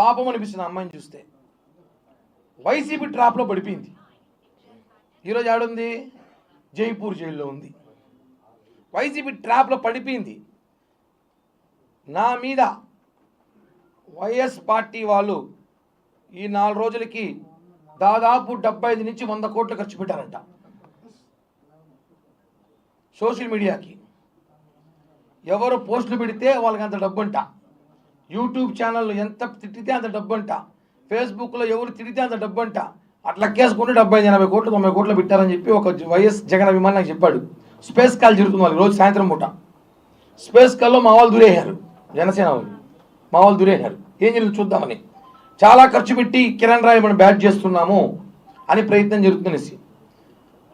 పాపం అనిపిస్తుంది అమ్మాయిని చూస్తే. వైసీపీ ట్రాప్లో పడిపోయింది. ఈరోజు ఆడుంది జైపూర్ జైల్లో ఉంది. వైసీపీ ట్రాప్లో పడిపోయింది. నా మీద వైఎస్ పార్టీ వాళ్ళు ఈ నాలుగు రోజులకి దాదాపు డెబ్బై ఐదు నుంచి వంద కోట్లు ఖర్చు పెట్టారంట. సోషల్ మీడియాకి. ఎవరు పోస్టులు పెడితే వాళ్ళకి అంత డబ్బు అంట యూట్యూబ్ ఛానల్లో ఎంత తిట్టితే అంత డబ్బు అంట ఫేస్బుక్లో ఎవరు తిడితే అంత డబ్బు అంట అట్లా కేసుకుంటే డెబ్బై ఎనభై కోట్లు తొంభై కోట్లు పెట్టారని చెప్పి ఒక వైఎస్ జగన్ అభిమాని నాకు చెప్పాడు. స్పేస్ కాల్ జరుగుతుంది వాళ్ళు రోజు సాయంత్రం పూట. స్పేస్ కాల్లో మా వాళ్ళు దూరేశారు జనసేన వాళ్ళు. మా వాళ్ళు దూరేశారు. ఏం జరిగింది చూద్దామని. చాలా ఖర్చు పెట్టి కిరణ్ రాయ్ మనం బ్యాట్ చేస్తున్నాము అని ప్రయత్నం జరుగుతుందనేసి.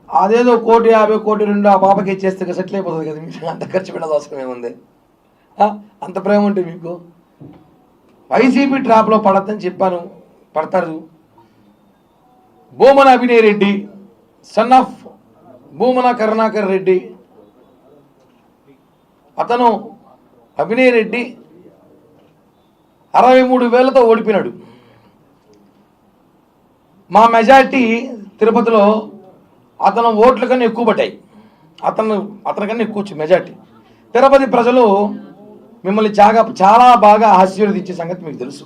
అదేదో కోటి యాభై కోటి రెండు ఆ పాపకి ఇచ్చేస్తే సెటిల్ అయిపోతుంది కదా మీకు. అంత ఖర్చు పెట్టాల్సిన అవసరం ఏముంది? అంత ప్రేమ ఉంటే మీకు? వైసీపీ ట్రాప్లో పడద్దని చెప్పాను పడతారు. భూమన అభినయ్ రెడ్డి సన్ ఆఫ్ భూమన కరుణాకర్ రెడ్డి అతను అభినయ్ రెడ్డి అరవై మూడు వేలతో ఓడిపోయినాడు. మా మెజార్టీ తిరుపతిలో అతను ఓట్ల కన్నా ఎక్కువ పడ్డాయి. అతను అతని కన్నా ఎక్కువ మెజార్టీ. తిరుపతి ప్రజలు మిమ్మల్ని చాలా చాలా బాగా ఆశీర్వదించే సంగతి మీకు తెలుసు.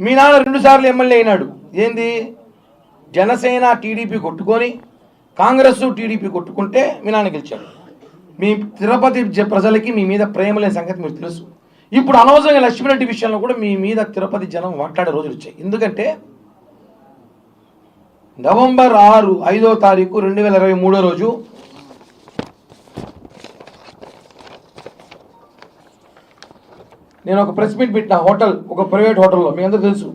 మీ నాన్న రెండుసార్లు ఎమ్మెల్యే అయినాడు. ఏంది? జనసేన టీడీపీ కొట్టుకొని కాంగ్రెస్ టీడీపీ కొట్టుకుంటే మీ నాన్న గెలిచాడు. మీ తిరుపతి జ- ప్రజలకి మీ మీద ప్రేమ లేని సంగతి మీకు తెలుసు. ఇప్పుడు అనవసరంగా లక్ష్మీరెడ్డి విషయంలో కూడా మీ మీద తిరుపతి జనం మాట్లాడే రోజులు వచ్చాయి. ఎందుకంటే నవంబర్ ఆరు ఐదో తారీఖు రెండు వేల ఇరవై మూడో రోజు నేను ఒక ప్రెస్ మీట్ పెట్టిన హోటల్ ఒక ప్రైవేట్ హోటల్లో మీ అందరూ తెలుసు.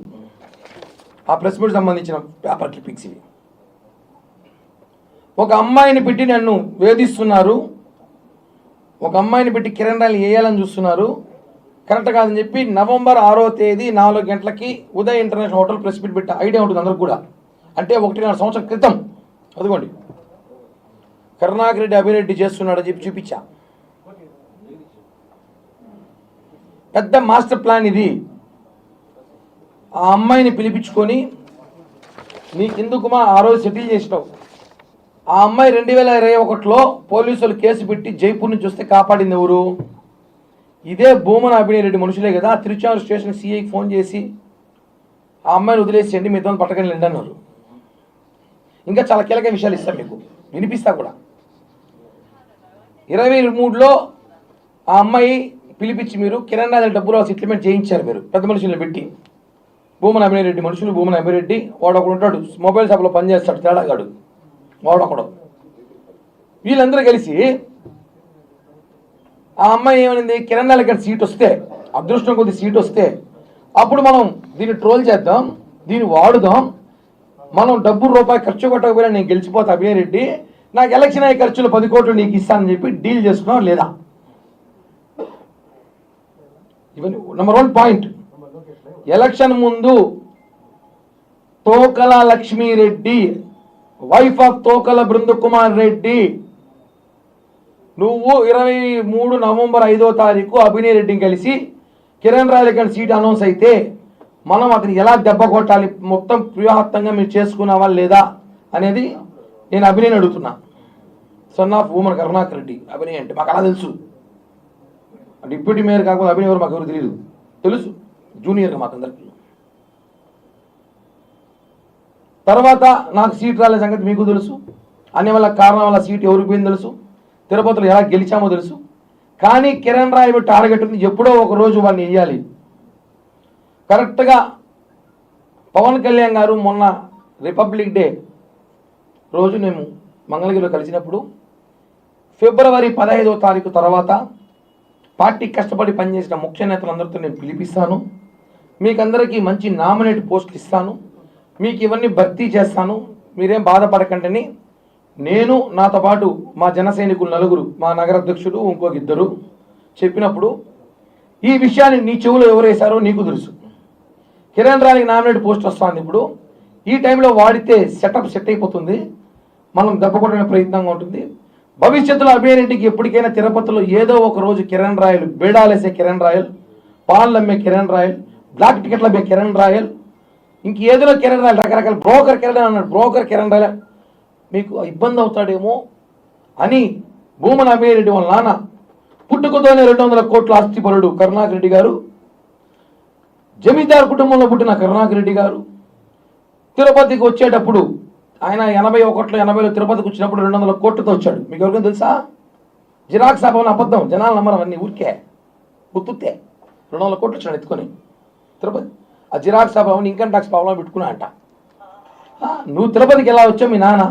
ఆ ప్రెస్ మీట్ సంబంధించిన పేపర్ క్లిప్పింగ్స్ ఇవి. ఒక అమ్మాయిని పెట్టి నన్ను వేధిస్తున్నారు. ఒక అమ్మాయిని పెట్టి కిరణ్ రాయలు వేయాలని చూస్తున్నారు. కరెక్ట్ కాదని చెప్పి నవంబర్ ఆరో తేదీ నాలుగు గంటలకి Uday international hotel press meet పెట్ట ఐడియా ఉంటుంది అందరికి కూడా. అంటే ఒకటిన్నర సంవత్సరం క్రితం. అదిగోండి. కరుణాకర్ రెడ్డి అభిరెడ్డి చేస్తున్నాడని చెప్పి చూపించా. పెద్ద మాస్టర్ ప్లాన్ ఇది. ఆ అమ్మాయిని పిలిపించుకొని నీకెందుకుమా ఆ రోజు సెటిల్ చేసినావు? ఆ అమ్మాయి రెండు వేల ఇరవై ఒకటిలో పోలీసులు కేసు పెట్టి జైపూర్ నుంచి వస్తే కాపాడింది ఎవరు? ఇదే భూమన అభినయ్ రెడ్డి మనుషులే కదా తిరుచానూరు స్టేషన్ సిఐకి ఫోన్ చేసి ఆ అమ్మాయిని వదిలేసేయండి మీతో పట్టకని వెళ్ళండి అన్నారు. ఇంకా చాలా కీలక విషయాలు ఇస్తాం మీకు. వినిపిస్తా కూడా. ఇరవై మూడులో ఆ అమ్మాయి పిలిపించి మీరు కిరణ్ రాజు డబ్బులు సెటిల్మెంట్ చేయించారు మీరు. పెద్ద మనుషులను పెట్టి. భూమన అభినయ్ మనుషులు భూమన అభినయ్ వాడు ఒకడు ఉంటాడు మొబైల్ షాప్లో పనిచేస్తాడు తేడాగాడు. వాడు వీళ్ళందరూ కలిసి ఆ అమ్మాయి ఏమైంది కిరణ్ రాజు గారి సీట్ వస్తే అదృష్టం కొద్ది సీట్ వస్తే అప్పుడు మనం దీన్ని ట్రోల్ చేద్దాం దీన్ని వాడుదాం. మనం డబ్బు రూపాయి ఖర్చు కొట్టకపోయినా నేను గెలిచిపోతా అభినయ్ రెడ్డి. నాకు ఎలక్షన్ అయ్యే ఖర్చులు పది కోట్లు నీకు ఇస్తానని చెప్పి డీల్ చేసుకున్నాం లేదా? ఇవన్నీ నెంబర్ వన్ పాయింట్ ఎలక్షన్ ముందు తోకల లక్ష్మీరెడ్డి వైఫ్ ఆఫ్ తోకల బృందకుమార్ రెడ్డి నువ్వు ఇరవై మూడు నవంబర్ ఐదో తారీఖు అభినయ్ రెడ్డిని కలిసి కిరణ్ రాయలకి సీట్ అనౌన్స్ అయితే మనం అతను ఎలా దెబ్బ కొట్టాలి మొత్తం వ్యూహాత్తంగా మీరు చేసుకున్నావా లేదా అనేది నేను అభినయ్ అడుగుతున్నా. సన్ ఆఫ్ ఉమన్ కరుణాకర్ రెడ్డి అభినయ్ అంటే మాకు అలా తెలుసు. డిప్యూటీ మేయర్ కాకపోతే అభినయ్ ఎవరు మాకు ఎవరు తెలియదు తెలుసు? జూనియర్ మాకు అందరికి తర్వాత నాకు సీట్ రాలే సంగతి మీకు తెలుసు. అన్ని వల్ల కారణం వల్ల సీట్ ఎవరికి పోయింది తెలుసు. తిరుపతిలో ఎలా గెలిచామో తెలుసు. కానీ కిరణ్ రాయ్ టార్గెట్ ఉంది ఎప్పుడో ఒక రోజు వాడిని వేయాలి కరెక్ట్గా పవన్ కళ్యాణ్ గారు మొన్న రిపబ్లిక్ డే రోజు మేము మంగళగిరిలో కలిసినప్పుడు ఫిబ్రవరి పదహైదవ తారీఖు తర్వాత పార్టీ కష్టపడి పనిచేసిన ముఖ్య నేతలందరితో నేను పిలిపిస్తాను. మీకందరికీ మంచి నామినేట్ పోస్టులు ఇస్తాను. మీకు ఇవన్నీ భర్తీ చేస్తాను. మీరేం బాధపడకండి నేను నాతో పాటు మా జన సైనికులు నలుగురు మా నగర అధ్యక్షుడు ఇంకొక ఇద్దరు చెప్పినప్పుడు ఈ విషయాన్ని నీ చెవులో ఎవరేశారో నీకు తెలుసు. కిరణ్ రాయకి నామినేట్ పోస్ట్ వస్తుంది ఇప్పుడు. ఈ టైంలో వాడితే సెటప్ సెట్ అయిపోతుంది. మనం దెబ్బ కొట్టడానికి ప్రయత్నంగా ఉంటుంది. భవిష్యత్తులో అభయరెడ్డికి ఎప్పటికైనా తిరుపతిలో ఏదో ఒక రోజు కిరణ్ రాయలు బేడాలేసే కిరణ్ రాయల్ పాలు అమ్మే కిరణ్ రాయల్ బ్లాక్ టికెట్ల మీద కిరణ్ రాయల్ ఇంక ఏదో కిరణ్ రాయల్ రకరకాల బ్రోకర్ కిరణ్ అన్నాడు. బ్రోకర్ కిరణ్ రాయల్. మీకు ఇబ్బంది అవుతాడేమో అని భూమన అభయరెడ్డి వాళ్ళ నాన్న పుట్టుకతోనే రెండు వందల కోట్ల ఆస్తిపరుడు కరుణాకర్ రెడ్డి గారు జమీందారు కుటుంబంలో పుట్టిన కరుణాకర్ రెడ్డి గారు తిరుపతికి వచ్చేటప్పుడు ఆయన ఎనభై ఒకటిలో ఎనభైలో తిరుపతికి వచ్చినప్పుడు రెండు వందల కోట్లతో వచ్చాడు. మీకు ఎవరికైనా తెలుసా? జిరాక్స్ అభవన్ అబద్ధం. జనాలు నమ్మరు అవన్నీ ఊరికే. గుర్తుతే. రెండు వందల కోట్లు వచ్చాడు ఎత్తుకొని. తిరుపతి. ఆ జిరాక్స్ అభవన్ ఇన్కమ్ ట్యాక్స్ ప్రాబ్లం పెట్టుకున్నా అంట నువ్వు తిరుపతికి ఎలా వచ్చావు మీ నాన్న?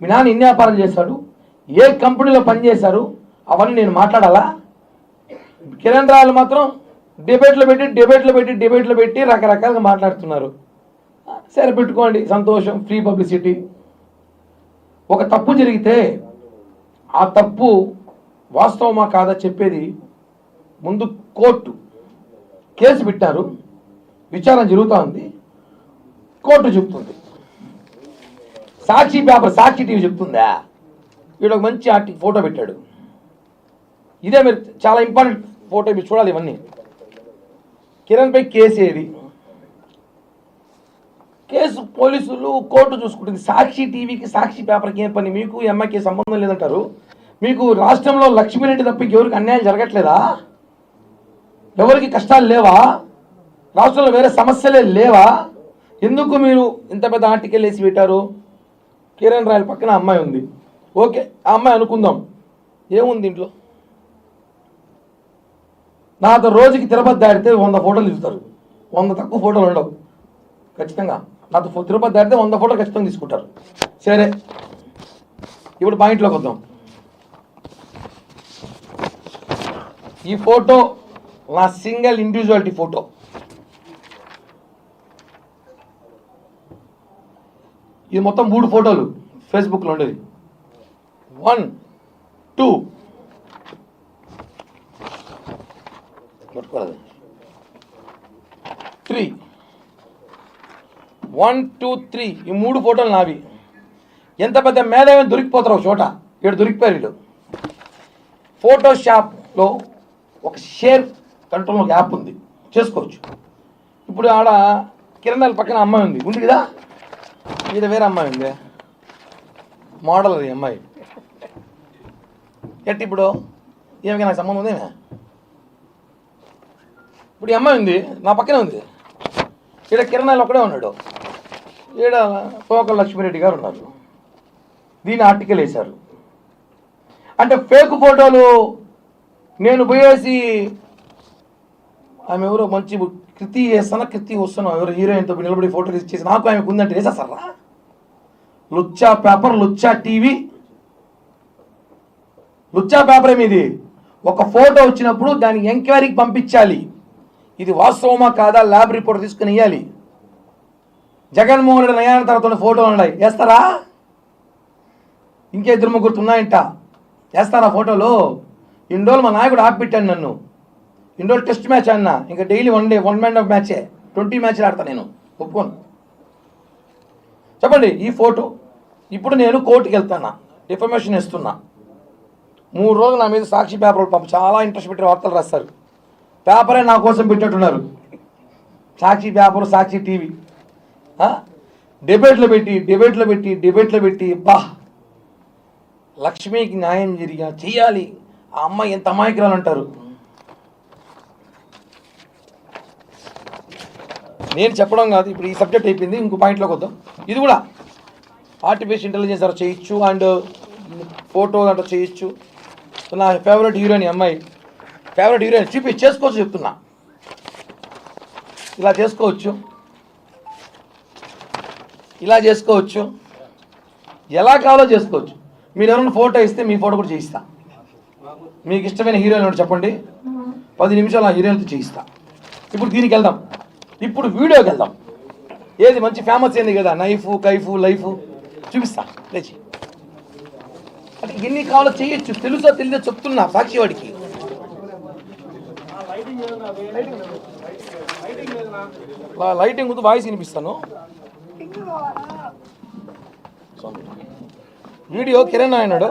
మీ నాన్న ఇన్ని వ్యాపారాలు చేశాడు? ఏ కంపెనీలో పనిచేశారు? అవన్నీ నేను మాట్లాడాలా? కిరణ్ రాయలు మాత్రం డిబేట్లు పెట్టి డిబేట్లు పెట్టి డిబేట్లు పెట్టి రకరకాలుగా మాట్లాడుతున్నారు. సరే పెట్టుకోండి. సంతోషం ఫ్రీ పబ్లిసిటీ ఒక తప్పు జరిగితే ఆ తప్పు వాస్తవమా కాదా చెప్పేది ముందు కోర్టు కేసు పెట్టారు. విచారణ జరుగుతూ ఉంది. కోర్టు చెప్తుంది. సాక్షి పేపర్ సాక్షి టీవీ చెప్తుందా? వీడు ఒక మంచి ఆర్టి ఫోటో పెట్టాడు. ఇదే మీరు చాలా ఇంపార్టెంట్ ఫోటో మీరు చూడాలి ఇవన్నీ. కిరణ్పై కేసు ఏది? కేసు పోలీసులు కోర్టు చూసుకుంటుంది. సాక్షి టీవీకి సాక్షి పేపర్కి ఏ పని? మీకు ఈ సంబంధం లేదంటారు? మీకు రాష్ట్రంలో లక్ష్మీరెడ్డి తప్ప ఎవరికి అన్యాయం జరగట్లేదా? ఎవరికి కష్టాలు లేవా? రాష్ట్రంలో వేరే సమస్యలే లేవా? ఎందుకు మీరు ఇంత పెద్ద ఆర్టికల్ వేసి పెట్టారు? కిరణ్ రాయల్ పక్కన అమ్మాయి ఉంది. ఓకే ఆ అమ్మాయి అనుకుందాం. ఏముంది దీంట్లో నాతో రోజుకి తిరుపతి దాడితే వంద ఫోటోలు ఇస్తారు. వంద తక్కువ ఫోటోలు ఉండవు. ఖచ్చితంగా. నాతో ఫో- తిరుపతి దాటితే వంద ఫోటోలు ఖచ్చితంగా తీసుకుంటారు. సరే. ఇప్పుడు పాయింట్లోకి వద్దాం. ఈ ఫోటో నా సింగిల్ ఇండివిజువాలిటీ ఫోటో. ఇది మొత్తం మూడు ఫోటోలు ఫేస్బుక్లో ఉండేది వన్ టూ పట్టుకోలేదు త్రీ వన్ టూ త్రీ ఈ మూడు ఫోటోలు నావి. ఎంత పెద్ద మేధావి దొరికిపోతారు ఒక చోట. ఇక్కడ దొరికిపోయారు వీళ్ళు. ఫోటోషాప్లో ఒక షేర్ కంట్రోల్ ఒక యాప్ ఉంది. చేసుకోవచ్చు. ఇప్పుడు ఆడ కిరణాల పక్కన అమ్మాయి ఉంది. ఉంది కదా? ఇది వేరే అమ్మాయి ఉంది. మోడల్ అది అమ్మాయి. ఎట్టి ఇప్పుడు? ఏమికి నాకు సంబంధం ఉందేనా ఇప్పుడు ఈ అమ్మాయి ఉంది. నా పక్కనే ఉంది. ఈడ కిరణాలు ఒక్కడే ఉన్నాడు. ఈడ పోకల లక్ష్మీరెడ్డి గారు ఉన్నారు. దీని ఆర్టికల్ వేశారు. అంటే ఫేక్ ఫోటోలు నేను పోయేసి ఆమె ఎవరో మంచి కృతి చేస్తానా కృతి వస్తున్నాం ఎవరో హీరోయిన్తో నిలబడి ఫోటో తీసి చేసి నాకు ఆమెకు ఉందంటే వేసేస్తారా? లుచ్చా పేపర్ లుచ్చా టీవీ. లుచ్చా పేపర్ ఏమిది? ఒక ఫోటో వచ్చినప్పుడు దాన్ని ఎంక్వైరీకి పంపించాలి. ఇది వాస్తవమా కాదా? ల్యాబ్ రిపోర్ట్ తీసుకుని ఇవ్వాలి జగన్మోహన్ రెడ్డి నయాన తర్వాత ఫోటోలు ఉన్నాయి. వేస్తారా? ఇంకే ఇద్దరు ముగ్గురు ఉన్నాయంట. వేస్తారా ఫోటోలు? ఇన్ని రోజులు మా నాయకుడు ఆపిపెట్టాను నన్ను. ఇన్ని రోజులు టెస్ట్ మ్యాచ్ అన్న. ఇంకా daily one day one man of మ్యాచే twenty మ్యాచ్లు ఆడతాను నేను. ఒప్పుకోను. చెప్పండి ఈ ఫోటో. ఇప్పుడు నేను కోర్టుకి వెళ్తాను ఇన్ఫర్మేషన్ ఇస్తున్నా. మూడు రోజులు నా మీద సాక్షి పేపర్లు పంప చాలా ఇంట్రెస్ట్ పెట్టి వార్తలు రాస్తారు. పేపరే నా కోసం పెట్టినట్టున్నారు. Sakshi paper Sakshi TV. డిబేట్లు పెట్టి డిబేట్లో పెట్టి డిబేట్లో పెట్టి బా! లక్ష్మికి న్యాయం జరిగా చేయాలి ఆ అమ్మాయి ఎంత అమాయకురాలు అంటారు నేను చెప్పడం కాదు ఇప్పుడు ఈ సబ్జెక్ట్ అయిపోయింది ఇంకో పాయింట్లోకి వద్దాం. ఇది కూడా ఆర్టిఫిషియల్ ఇంటెలిజెన్స్ అలా చేయొచ్చు. అండ్ ఫోటో అంటే చేయొచ్చు. నా ఫేవరెట్ హీరోయిన్ అమ్మాయి. ఫేవరెట్ హీరోయిన్ చూపి చేసుకోవచ్చు చెప్తున్నా. ఇలా చేసుకోవచ్చు. ఇలా చేసుకోవచ్చు. ఎలా కావాలో చేసుకోవచ్చు. మీరు ఎవరైనా ఫోటో ఇస్తే మీ ఫోటో కూడా చేయిస్తా. మీకు ఇష్టమైన హీరోయిన్ ఎవరు చెప్పండి? పది నిమిషాలు ఆ హీరోయిన్తో చేయిస్తా. ఇప్పుడు దీనికి వెళ్దాం. ఇప్పుడు వీడియోకి వెళ్దాం. ఏది మంచి ఫేమస్ అయింది కదా? Knife Kaif life. చూపిస్తా. లేచి అంటే ఎన్ని కావాలో చేయొచ్చు. తెలుసో తెలియదో చెప్తున్నా సాక్షి వాడికి. లా- లైటింగ్ ముందు వాయిస్ వినిపిస్తాను. వీడియో కిరణ్ ఆయనాడు